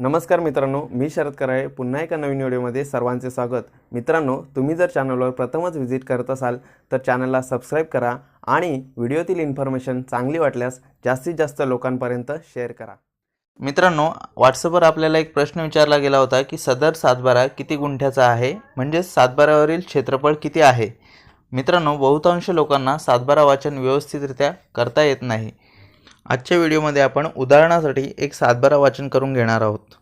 नमस्कार मित्रांनो मी शरद कराळे. पुन्हा एका नवीन व्हिडिओमध्ये सर्वांचे स्वागत. मित्रांनो तुम्ही जर चॅनलवर प्रथमच व्हिजिट करत असाल तर चॅनलला सबस्क्राईब करा आणि व्हिडिओतील इन्फॉर्मेशन चांगली वाटल्यास जास्तीत जास्त लोकांपर्यंत शेअर करा. मित्रांनो व्हॉट्सअपवर आपल्याला एक प्रश्न विचारला गेला होता की सदर सातबारा किती गुंठ्याचा आहे? म्हणजेच सातबारावरील क्षेत्रफळ किती आहे? मित्रांनो बहुतांश लोकांना सातबारा वाचन व्यवस्थितरित्या करता येत नाही. आजच्या व्हिडिओमध्ये आपण उदाहरणासाठी एक सातबारा वाचन करून घेणार आहोत.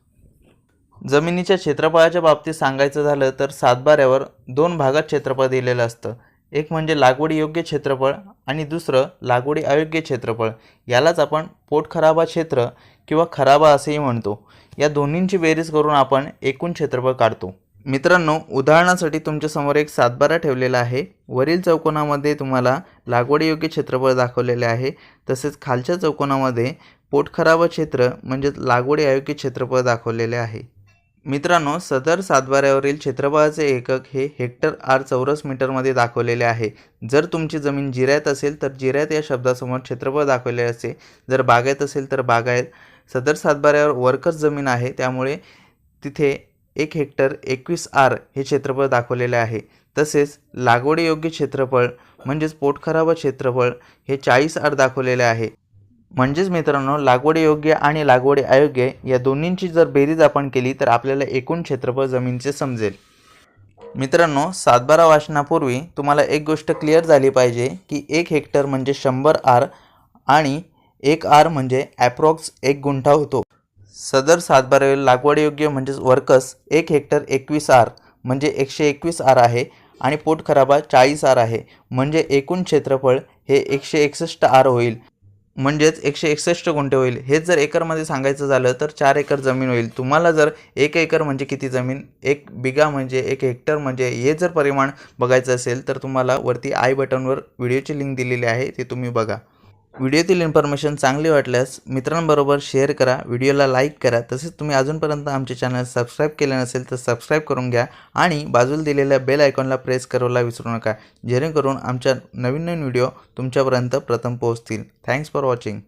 जमिनीच्या क्षेत्रफळाच्या बाबतीत सांगायचं झालं तर सातबाऱ्यावर दोन भागात क्षेत्रफळ दिलेलं असतं. एक म्हणजे लागवडी योग्य क्षेत्रफळ आणि दुसरं लागवडी अयोग्य क्षेत्रफळ. यालाच आपण पोटखराबा क्षेत्र किंवा खराबा असेही म्हणतो. या दोन्हींची बेरीज करून आपण एकूण क्षेत्रफळ काढतो. मित्रांनो उदाहरणासाठी तुमच्यासमोर एक सातबारा ठेवलेला आहे. वरील चौकोनामध्ये तुम्हाला लागवडीयोग्य क्षेत्रफळ दाखवलेले आहे. तसेच खालच्या चौकोनामध्ये पोटखराबा क्षेत्र म्हणजेच लागवडी अयोग्य क्षेत्रफळ दाखवलेले आहे. मित्रांनो सदर सातबाऱ्यावरील क्षेत्रफळाचे एकक हे हेक्टर आर चौरस मीटरमध्ये दाखवलेले आहे. जर तुमची जमीन जिऱ्यात असेल तर जिऱ्यात या शब्दासमोर क्षेत्रफळ दाखवले असते जर बागायत असेल तर बागायत सदर सातबाऱ्यावर वर्कच जमीन आहे त्यामुळे तिथे एक हेक्टर एकवीस आर हे क्षेत्रफळ दाखवलेले आहे. तसेच लागवडीयोग्य क्षेत्रफळ म्हणजेच पोटखराबा क्षेत्रफळ हे चाळीस आर दाखवलेले आहे. म्हणजेच मित्रांनो लागवडीयोग्य आणि लागवडी अयोग्य या दोन्हींची जर बेरीज आपण केली तर आपल्याला एकूण क्षेत्रफळ जमीनचे समजेल. मित्रांनो सातबारा वाचनापूर्वी तुम्हाला एक गोष्ट क्लिअर झाली पाहिजे की एक हेक्टर म्हणजे शंभर आर आणि एक आर म्हणजे ॲप्रॉक्स एक गुंठा होतो. सदर सातबारावरील लागवडयोग्य म्हणजेच वर्कस एक हेक्टर एकवीस आर म्हणजे एकशे एकवीस आर आहे आणि पोटखराबा चाळीस आर आहे म्हणजे एकूण क्षेत्रफळ हे एकशे एकसष्ट आर होईल. म्हणजेच एकशे एकसष्ट गुंठे होईल. हेच जर एकरमध्ये सांगायचं झालं तर चार एकर जमीन होईल. तुम्हाला जर एक एकर म्हणजे किती जमीन एक बिगा म्हणजे एक हेक्टर म्हणजे हे जर परिमाण बघायचं असेल तर तुम्हाला वरती आय बटनवर व्हिडिओची लिंक दिलेली आहे ते तुम्ही बघा. व्हिडिओतील इन्फॉर्मेशन चांगली वाटल्यास मित्रांबरोबर शेअर करा. व्हिडिओला लाईक करा. तसेच तुम्ही अजूनपर्यंत आमचे चॅनल सबस्क्राईब केले नसेल तर सबस्क्राईब करून घ्या आणि बाजूला दिलेल्या बेल आयकॉनला प्रेस करायला विसरू नका. जेणेकरून आमच्या नवीन नवीन व्हिडिओ तुमच्यापर्यंत प्रथम पोहोचतील. Thanks for watching